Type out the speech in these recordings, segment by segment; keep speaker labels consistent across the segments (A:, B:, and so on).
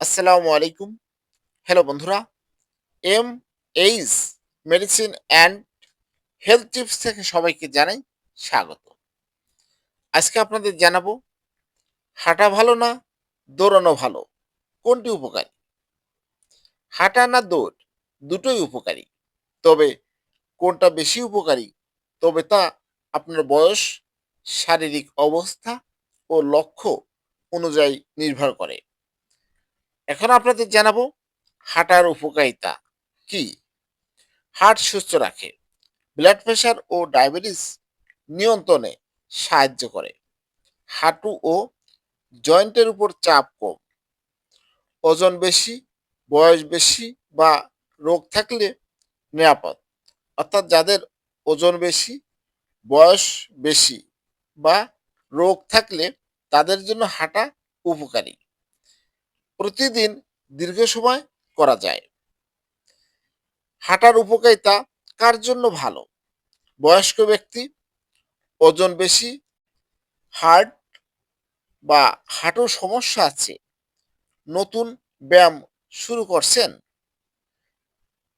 A: আসসালামু আলাইকুম। হ্যালো বন্ধুরা। M H medicine and health tips থেকে সবাইকে জানাই স্বাগত। আজকে আপনাদের জানাব, হাঁটা ভালো না, দৌড়ানো ভালো? কোনটি উপকারী? হাঁটা না দৌড়, দুটোই উপকারী। তবে কোনটা বেশি উপকারী? তবে তা আপনার বয়স, শারীরিক অবস্থা ও লক্ষ্য অনুযায়ী নির্ভর করে। এখন আপনাদের জানাব হাঁটার উপকারিতা কি? হার্ট সুস্থ রাখে ব্লাড প্রেশার ও ডায়াবেটিস নিয়ন্ত্রণে সাহায্য করে, হাঁটু ও জয়েন্টের উপর চাপ কম, ওজন বেশি, বয়স বেশি বা রোগ থাকলে নিরাপদ, অর্থাৎ যাদের ওজন বেশি, বয়স বেশি বা রোগ থাকলে তাদের জন্য হাঁটা উপকারী। প্রতিদিন দীর্ঘ সময় করা যায়। হাঁটার উপকারিতা কার জন্য ভালো? বয়স্ক ব্যক্তি, ওজন বেশি, হার্ট বা হাঁটুর সমস্যা আছে, নতুন ব্যায়াম শুরু করছেন,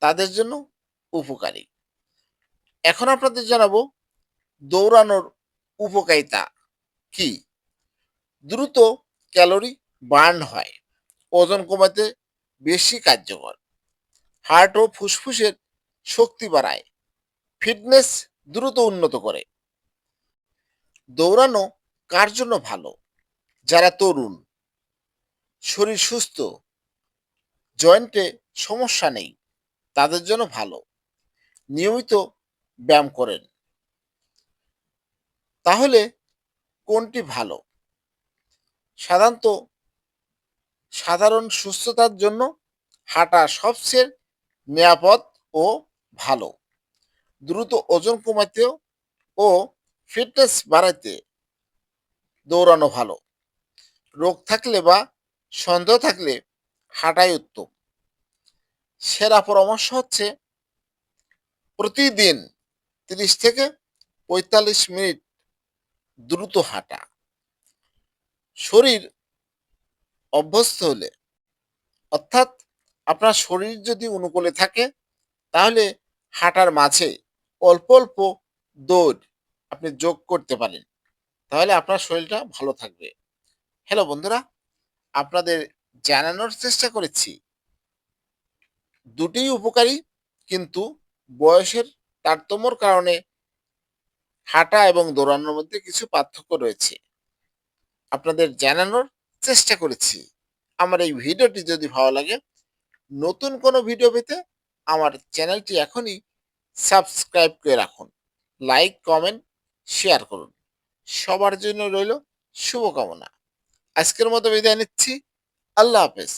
A: তাদের জন্য উপকারী। এখন আপনাদের জানাব দৌড়ানোর উপকারিতা কি? দ্রুত ক্যালোরি বার্ন হয়। ওজন কমাতে বেশি কার্যকর। হার্ট ও ফুসফুসের শক্তি বাড়ায়। ফিটনেস দ্রুত উন্নত করে। দৌড়ানো কার জন্য ভালো? যারা তরুণ, শরীর সুস্থ, জয়েন্টে সমস্যা নেই, তাদের জন্য ভালো। নিয়মিত ব্যায়াম করেন। তাহলে কোনটি ভালো? সাধারণত সাধারণ সুস্থতার জন্য হাঁটা সবচেয়ে নিরাপদ ও ভালো। দ্রুত ওজন কমাতেও ও ফিটনেস বাড়াইতে দৌড়ানো ভালো। রোগ থাকলে বা সন্দেহ থাকলে হাঁটাই উত্তম। সেরা পরামর্শ হচ্ছে প্রতিদিন তিরিশ থেকে পঁয়তাল্লিশ মিনিট দ্রুত হাঁটা। শরীর অভ্যস্ত হলে, অর্থাৎ আপনার শরীর যদি অনুকূলে থাকে, তাহলে হাঁটার মাঝে অল্প অল্প দৌড় আপনি যোগ করতে পারেন। তাহলে আপনার শরীরটা ভালো থাকবে। হ্যালো বন্ধুরা, আপনাদের জানানোর চেষ্টা করেছি। দুটিই উপকারী কিন্তু বয়সের তারতম্যর কারণে হাঁটা এবং দৌড়ানোর মধ্যে কিছু পার্থক্য রয়েছে। আপনাদের জানানোর চেষ্টা করেছি। আমার এই ভিডিওটি যদি ভালো লাগে, নতুন কোনো ভিডিও পেতে আমার চ্যানেলটি এখনই সাবস্ক্রাইব করে রাখুন। লাইক, কমেন্ট, শেয়ার করুন। সবার জন্য রইল শুভকামনা। আজকের মতো বিদায় নিচ্ছি। আল্লাহ হাফেজ।